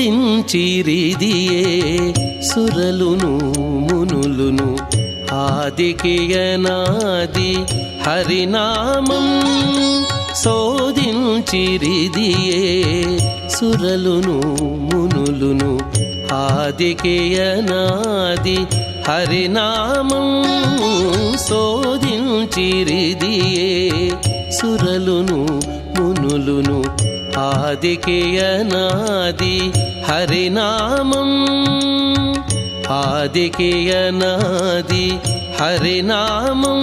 శోధించిరిదియే సురలును మునులును ఆదికియనాది హరినామం శోధించిరిదియే సురలును మునులును ఆదికియనాది హరినామం శోధించిరిదియే సురలును మునులును ఆదికేయనాది హరినామం. ఆదికేయనాది హరినామం.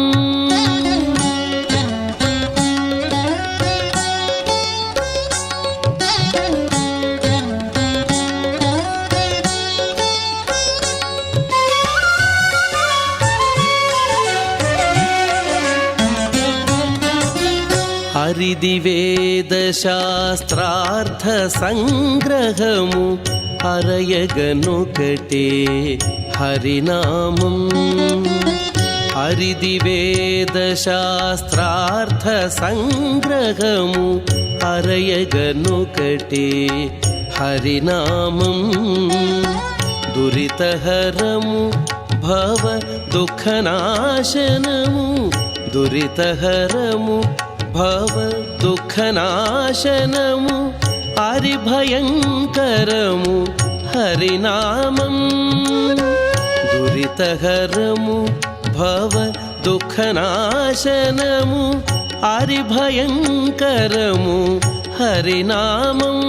హరిది వేదశాస్త్రార్థ సంగ్రహము హరయగనుకటే హరినామం. హరిది వేదశాస్త్రార్థ సంగ్రహము హరయగనుకటే హరినామం. దురితహరము భవ దుఃఖనాశనము దురితహరము భవ దుఃఖనాశనము హరిభయంకరము హరినామం దురితహరము భవ దుఃఖనాశనము హరిభయంకరము హరినామం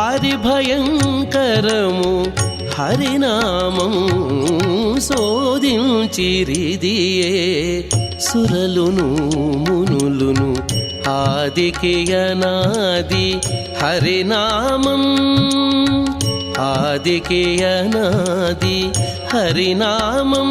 హరిభయంకరము హరినామం శోధించిరిదియే సురలును మునులును ఆదికియనాది హరినామం. ఆదికియనాది హరినామం.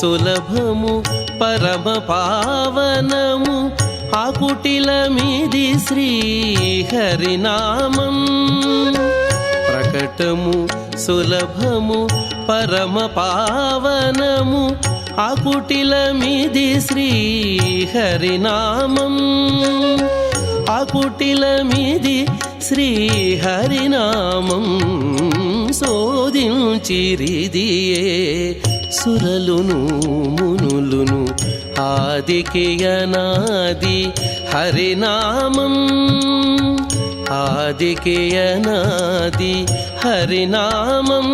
సులభము పరమ పావనము ప్రకటము సులభము పరమ పావనము ఆకుటిల మీది శ్రీ హరినామం. ప్రకటము సులభము పరమ పావనము ఆకుటిల మీది శ్రీ హరినామం. ఆకుటిల మీది శ్రీహరినామం శోధించిరిదియే సురలును మునులును ఆదికేయనాది హరినామం. ఆదికేయనాది హరినామం.